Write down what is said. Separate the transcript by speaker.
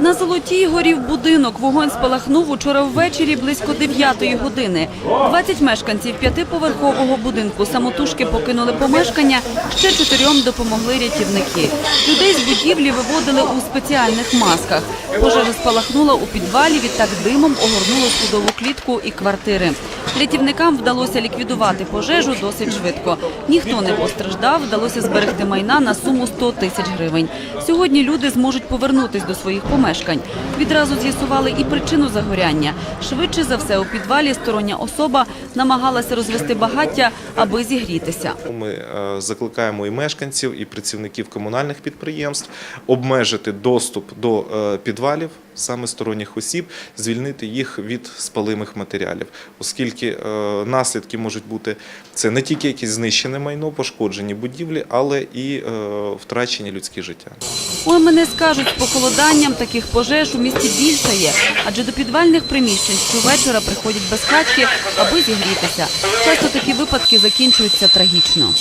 Speaker 1: На Золотій горів будинок. Вогонь спалахнув учора ввечері близько 9 години. 20 мешканців п'ятиповерхового будинку самотужки покинули помешкання, ще чотирьом допомогли рятівники. Людей з будівлі виводили у спеціальних масках. Пожежа спалахнула у підвалі, відтак димом огорнуло судову клітку і квартири. Рятівникам вдалося ліквідувати пожежу досить швидко. Ніхто не постраждав, вдалося зберегти майна на суму 100 тисяч гривень. Сьогодні люди зможуть повернутись до своїх помешкань. Відразу з'ясували і причину загоряння. Швидше за все, у підвалі стороння особа намагалася розвести багаття, аби зігрітися.
Speaker 2: Ми е, закликаємо і мешканців, і працівників комунальних підприємств обмежити доступ до е, підвалів саме сторонніх осіб, звільнити їх від спалимих матеріалів, оскільки е, наслідки можуть бути це не тільки якесь знищене майно, пошкоджені будівлі, але і е, втрачені людські життя.
Speaker 1: У МНС кажуть, з похолоданням таких пожеж у місті більше є, адже до підвальних приміщень щовечора приходять безхатьки, аби зігрітися. Часто такі випадки закінчуються трагічно.